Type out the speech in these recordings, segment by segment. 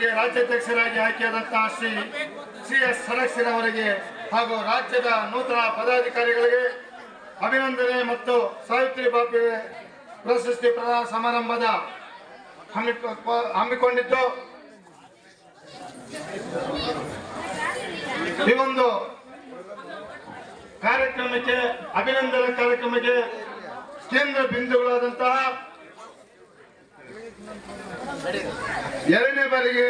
ಬಾರಿಗೆ ರಾಜ್ಯಾಧ್ಯಕ್ಷರಾಗಿ ಆಯ್ಕೆಯಾದಂತಹ ಶ್ರೀ ಸಿ ಎಸ್ ಸನಕ್ಸಿರ್ ಅವರಿಗೆ ಹಾಗೂ ರಾಜ್ಯದ ನೂತನ ಪದಾಧಿಕಾರಿಗಳಿಗೆ ಅಭಿನಂದನೆ ಮತ್ತು ಸಾವಿತ್ರಿ ಬಾಪಿ ಪ್ರಶಸ್ತಿ ಪ್ರದಾನ ಸಮಾರಂಭದ ಹಮ್ಮಿಕೊ- ಹಮ್ಮಿಕೊಂಡಿದ್ದು ಈ ಒಂದು ಕಾರ್ಯಕ್ರಮಕ್ಕೆ, ಅಭಿನಂದನಾ ಕಾರ್ಯಕ್ರಮಕ್ಕೆ ಕೇಂದ್ರ ಬಿಂದುಗಳಾದಂತಹ ಎರಡನೇ ಬಾರಿಗೆ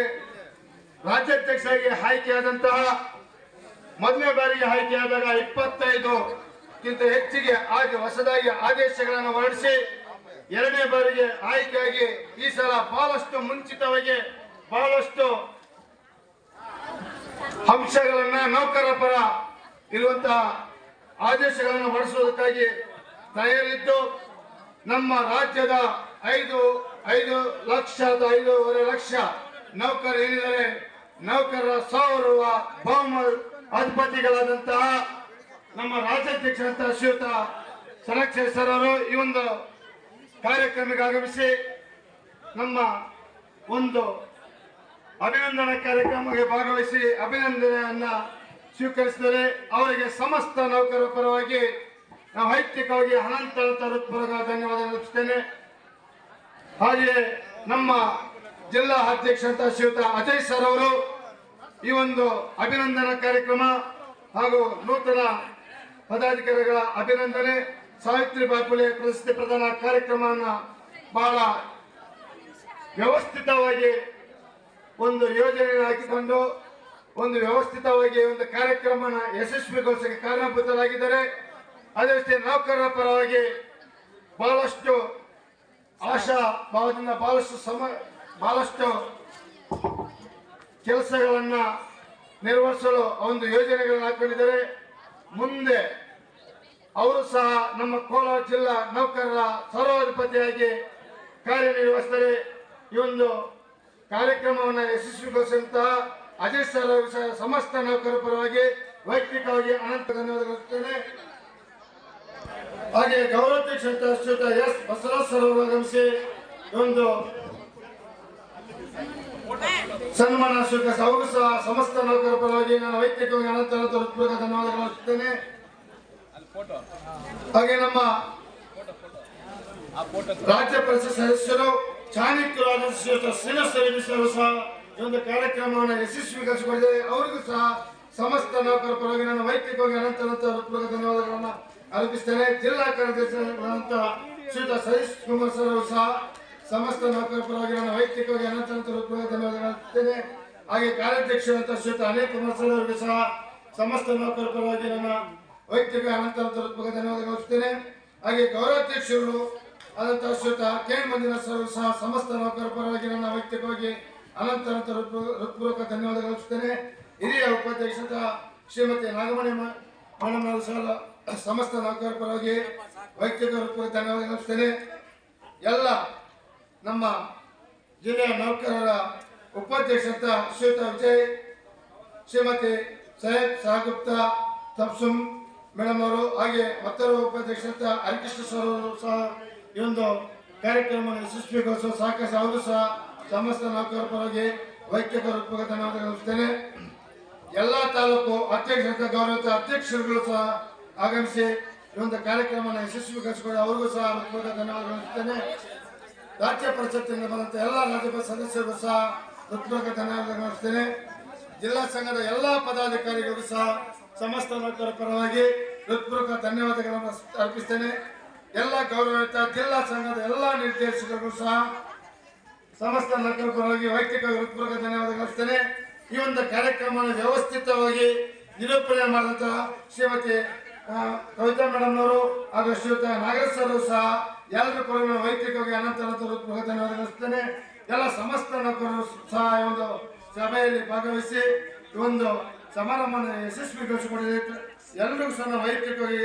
ರಾಜ್ಯಾಧ್ಯಕ್ಷರಾಗಿ ಆಯ್ಕೆಯಾದಂತಹ ಮೊದಲನೇ ಬಾರಿಗೆ ಆಯ್ಕೆಯಾದಾಗ ಇಪ್ಪತ್ತೈದು ಕ್ಕಿಂತ ಹೆಚ್ಚಿಗೆ ಆಗಿ ಹೊಸದಾಗಿ ಆದೇಶಗಳನ್ನು ಹೊರಡಿಸಿ ಎರಡನೇ ಬಾರಿಗೆ ಆಯ್ಕೆಯಾಗಿ ಈ ಸಲ ಬಹಳಷ್ಟು ಮುಂಚಿತವಾಗಿ ಬಹಳಷ್ಟು ಅಂಶಗಳನ್ನ ನೌಕರರ ಪರ ಇರುವಂತಹ ಆದೇಶಗಳನ್ನು ಹೊರಡಿಸುವುದಕ್ಕಾಗಿ ತಯಾರಿದ್ದು. ನಮ್ಮ ರಾಜ್ಯದ ಐದು ಐದು ಲಕ್ಷದ ಐದೂವರೆ ಲಕ್ಷ ನೌಕರರು ಏನಿದ್ದಾರೆ? ನೌಕರರ ಸೌರವ ಬಹುಮ ಅಧಿಪತಿಗಳಾದಂತಹ ನಮ್ಮ ರಾಜ್ಯಾಧ್ಯಕ್ಷರಂತಹ ಶ್ರೀಯುತ ಸನಕ್ಷೇಶ್ವರ ಸರ್ ಅವರು ಈ ಒಂದು ಕಾರ್ಯಕ್ರಮಕ್ಕೆ ಆಗಮಿಸಿ ನಮ್ಮ ಒಂದು ಅಭಿನಂದನಾ ಕಾರ್ಯಕ್ರಮಕ್ಕೆ ಭಾಗವಹಿಸಿ ಅಭಿನಂದನೆಯನ್ನ ಸ್ವೀಕರಿಸಿದರೆ ಅವರಿಗೆ ಸಮಸ್ತ ನೌಕರರ ಪರವಾಗಿ ನಾವು ವೈಯಕ್ತಿಕವಾಗಿ ಅನಂತ ಹೃತ್ಪೂರ್ವಕ ಧನ್ಯವಾದ ಅರ್ಪಿಸ್ತೇನೆ ಹಾಗೆಯೇ ನಮ್ಮ ಜಿಲ್ಲಾ ಅಧ್ಯಕ್ಷರಂತ ಶ್ರೀಯುತ ಅಜಯ್ ಸರ್ ಅವರು ಈ ಒಂದು ಅಭಿನಂದನಾ ಕಾರ್ಯಕ್ರಮ ಹಾಗೂ ನೂತನ ಪದಾಧಿಕಾರಿಗಳ ಅಭಿನಂದನೆ, ಸಾವಿತ್ರಿ ಬಾಪುಲೆ ಪ್ರಶಸ್ತಿ ಪ್ರದಾನ ಕಾರ್ಯಕ್ರಮವನ್ನು ಬಹಳ ವ್ಯವಸ್ಥಿತವಾಗಿ ಒಂದು ಯೋಜನೆ ಹಾಕಿಕೊಂಡು ಒಂದು ವ್ಯವಸ್ಥಿತವಾಗಿ ಒಂದು ಕಾರ್ಯಕ್ರಮನ ಯಶಸ್ವಿಗೊಳಿಸಕ್ಕೆ ಕಾರಣಭೂತರಾಗಿದ್ದಾರೆ. ಅದೇ ನೌಕರರ ಪರವಾಗಿ ಬಹಳಷ್ಟು ಆಶಾ ಭಾವದಿಂದ ಬಹಳಷ್ಟು ಸಮ, ಬಹಳಷ್ಟು ಕೆಲಸಗಳನ್ನ ನಿರ್ವಹಿಸಲು ಒಂದು ಯೋಜನೆಗಳನ್ನು ಹಾಕೊಂಡಿದ್ದಾರೆ. ಮುಂದೆ ಅವರು ಸಹ ನಮ್ಮ ಕೋಲಾರ ಜಿಲ್ಲಾ ನೌಕರರ ಸರ್ವಾಧಿಪತಿಯಾಗಿ ಕಾರ್ಯನಿರ್ವಹಿಸ್ತಾರೆ. ಈ ಒಂದು ಕಾರ್ಯಕ್ರಮವನ್ನು ಯಶಸ್ವಿಗೊಳಿಸಿದಂತಹ ಅಜಯ್ ಸರ್ ಸಮಸ್ತ ನೌಕರರ ಪರವಾಗಿ ವೈಯಕ್ತಿಕವಾಗಿ ಅನಂತ ಧನ್ಯವಾದಗಳಿಸುತ್ತೇನೆ ಹಾಗೆ ಗೌರವಾಧ್ಯಕ್ಷ ಶ್ರೀಯುತ ಎಸ್ ಬಸವರಾಜ್ ಸರ್ ಅವರು ಆಗಮಿಸಿ ಒಂದು ಸನ್ಮಾನ ಸ್ವೀಕರಿಸಿ ಅವರು ಸಹ ಸಮಸ್ತ ನೌಕರ ಪರವಾಗಿ ನಾನು ವೈಯಕ್ತಿಕವಾಗಿ ಅನಂತ ತೋರಿಸಬೇಕು ಧನ್ಯವಾದಗಳು ಹಾಗೆ ನಮ್ಮ ರಾಜ್ಯ ಪರಿಷತ್ ಸದಸ್ಯರು ಚಾಣಕ್ಯರು ಶ್ರೀಯುತ ಶ್ರೀನಿವಾಸ ಸರ್ ಸಹ ಈ ಒಂದು ಕಾರ್ಯಕ್ರಮವನ್ನು ಯಶಸ್ವಿಗೊಳಿಸಿಕೊಂಡಿದ್ದಾರೆ ಅವರಿಗೂ ಸಹ ಸಮಸ್ತ ನೌಕರ ಪರವಾಗಿ ನಾನು ವೈಯಕ್ತಿಕವಾಗಿ ಅನಂತ ಅನಂತ ಹೃತ್ಪೂರ್ವಕ ಧನ್ಯವಾದಗಳನ್ನು ಅರ್ಪಿಸ್ತೇನೆ ಜಿಲ್ಲಾ ಕಾರ್ಯದರ್ಶಿಗಳಂತ ಶ್ರೀಯುತ ಸತೀಶ್ ಕುಮಾರ್ ಸರ್ ಅವರು ಸಹ ಸಮಸ್ತ ನೌಕರ ಪರವಾಗಿ ನಾನು ವೈಯಕ್ತಿಕವಾಗಿ ಅನಂತ ಹಾಗೆ ಕಾರ್ಯಾಧ್ಯಕ್ಷರಂತ ಶ್ರೀಯುತ ಅನಿಲ್ ಕುಮಾರ್ ಸರ್ ಅವರಿಗೂ ಸಹ ಸಮಸ್ತ ನೌಕರ ಪರವಾಗಿ ನನ್ನ ವೈಯಕ್ತಿಕ ಅನಂತ ಅನಂತ ಹೃತ್ಪೂರ್ವಕ ಧನ್ಯವಾದಗಳು ಅರ್ಪಿಸ್ತೇನೆ ಹಾಗೆ ಗೌರವಾಧ್ಯಕ್ಷರು ಆದಂತಹ ಶ್ರೀಯುತ ಕೆ ಮಂದಿರ ಸರ್ ಸಹ ಸಮಸ್ತ ನೌಕರ ಪರವಾಗಿ ನನ್ನ ವೈಯಕ್ತಿಕವಾಗಿ ಅನಂತ ಅನಂತ ಹೃತ್ಪೂ- ಹೃತ್ಪೂರ್ವಕ ಧನ್ಯವಾದಗಳಿಸ್ತೇನೆ ಹಿರಿಯ ಉಪಾಧ್ಯಕ್ಷ ಶ್ರೀಮತಿ ನಾಗಮಣಿ ಮೇಡಮ್ ಅವರು ಸಹ ಸಮಸ್ತ ನೌಕರ ಪರವಾಗಿ ವೈಯಕ್ತಿಕ ಅರ್ಪಿಸ್ತೇನೆ ಎಲ್ಲ ನಮ್ಮ ಜಿಲ್ಲೆಯ ನೌಕರರ ಉಪಾಧ್ಯಕ್ಷರಂತ ಶ್ರೀಯುತ ವಿಜಯ್, ಶ್ರೀಮತಿ ಸೈಯದ್ ಸಹಗುಪ್ತ ತಪ್ಸುಮ್ ಮೇಡಮ್ ಅವರು, ಹಾಗೆ ಮತ್ತೊಬ್ಬ ಉಪಾಧ್ಯಕ್ಷರಂತ ಹರಿಕೃಷ್ಣ ಸರ್ ಅವರು ಸಹ ಈ ಒಂದು ಕಾರ್ಯಕ್ರಮವನ್ನು ಯಶಸ್ವಿಗೊಳಿಸುವ ಸಹಕಾರ ಅವರು ಸಹ ಸಮಸ್ತ ನೌಕರ ಪರವಾಗಿ ವೈಯಕ್ತಿಕ ಅರ್ಪಿಸ್ತೇನೆ ಎಲ್ಲ ತಾಲೂಕು ಅಧ್ಯಕ್ಷರ ಗೌರವಿತ ಅಧ್ಯಕ್ಷರುಗಳು ಸಹ ಆಗಮಿಸಿ ಈ ಒಂದು ಕಾರ್ಯಕ್ರಮವನ್ನು ಯಶಸ್ವಿಗೊಳಿಸಿಕೊಂಡು ಅವರಿಗೂ ಸಹ ಹೃತ್ಪೂರ್ವಕ ಧನ್ಯವಾದಗಳನ್ನು ಹೇಳ್ತೇನೆ. ರಾಜ್ಯ ಪರಿಷತ್ತಿನಿಂದ ಬಂದಂತಹ ಎಲ್ಲ ರಾಜ್ಯಸಭಾ ಸದಸ್ಯರಿಗೂ ಸಹ ಹೃತ್ಪೂರ್ವಕ ಧನ್ಯವಾದಗಳನ್ನು ಹೇಳ್ತೇನೆ. ಜಿಲ್ಲಾ ಸಂಘದ ಎಲ್ಲ ಪದಾಧಿಕಾರಿಗಳಿಗೂ ಸಹ ಸಮಸ್ತ ನೌಕರರ ಪರವಾಗಿ ಹೃತ್ಪೂರ್ವಕ ಧನ್ಯವಾದಗಳನ್ನು ಅರ್ಪಿಸ್ತೇನೆ. ಎಲ್ಲ ಗೌರವಾನ್ವಿತ ಜಿಲ್ಲಾ ಸಂಘದ ಎಲ್ಲ ನಿರ್ದೇಶಕರಿಗೂ ಸಹ ಸಮಸ್ತ ನೌಕರರ ಪರವಾಗಿ ವೈಯಕ್ತಿಕ ಹೃತ್ಪೂರ್ವಕ ಧನ್ಯವಾದಗಳು ಹೇಳ್ತೇನೆ. ಈ ಒಂದು ಕಾರ್ಯಕ್ರಮವನ್ನು ವ್ಯವಸ್ಥಿತವಾಗಿ ನಿರೂಪಣೆ ಮಾಡಿದಂತಹ ಶ್ರೀಮತಿ ಕವಿತಾ ಮೇಡಮ್ ಅವರು ಹಾಗೂ ಶ್ರೀಯುತ ಸರ್ ಸಹ ಎಲ್ಲರೂ ಕೂಡ ವೈಯಕ್ತಿಕವಾಗಿ ಅನಂತ ಅನಂತ ಎಲ್ಲ ಸಮಸ್ತ ನೌಕರರು ಸಹ ಈ ಒಂದು ಸಭೆಯಲ್ಲಿ ಭಾಗವಹಿಸಿ ಈ ಒಂದು ಸಮಾರಂಭವನ್ನು ಯಶಸ್ವಿಗೊಳಿಸಿಕೊಂಡಿದೆ ಎಲ್ಲರಿಗೂ ಸಹ ವೈಯಕ್ತಿಕವಾಗಿ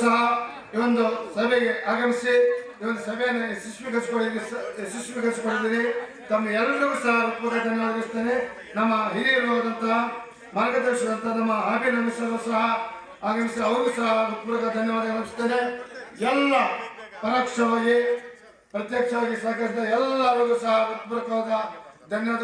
ಸಹ ಈ ಒಂದು ಸಭೆಗೆ ಆಗಮಿಸಿ ಈ ಒಂದು ಸಭೆಯನ್ನು ಯಶಸ್ವಿಗೊಳಿಸಿಕೊಳ್ಳಿ ಯಶಸ್ವಿಗೊಳಿಸಿಕೊಂಡಿದ್ದೀರಿ ತಮ್ಮ ಎಲ್ಲರಿಗೂ ಸಹ ಹೃತ್ಪೂರ್ವಕ ಧನ್ಯವಾದಗಳಿಸ್ತೇನೆ ನಮ್ಮ ಹಿರಿಯರು ಆದಂತಹ ಮಾರ್ಗದರ್ಶಕರಂತ ನಮ್ಮ ಹಾಬಿ ನಮಿಸಲು ಸಹ ಆಗಮಿಸಿ ಅವರು ಸಹ ಹೃತ್ಪೂರ್ವಕ ಧನ್ಯವಾದ ಅರ್ಪಿಸ್ತೇನೆ ಎಲ್ಲ ಪರೋಕ್ಷವಾಗಿ ಪ್ರತ್ಯಕ್ಷವಾಗಿ ಸಹಕರಿಸಿದ ಎಲ್ಲರಿಗೂ ಸಹ ಹೃತ್ಪೂರ್ವಕವಾದ ಧನ್ಯವಾದ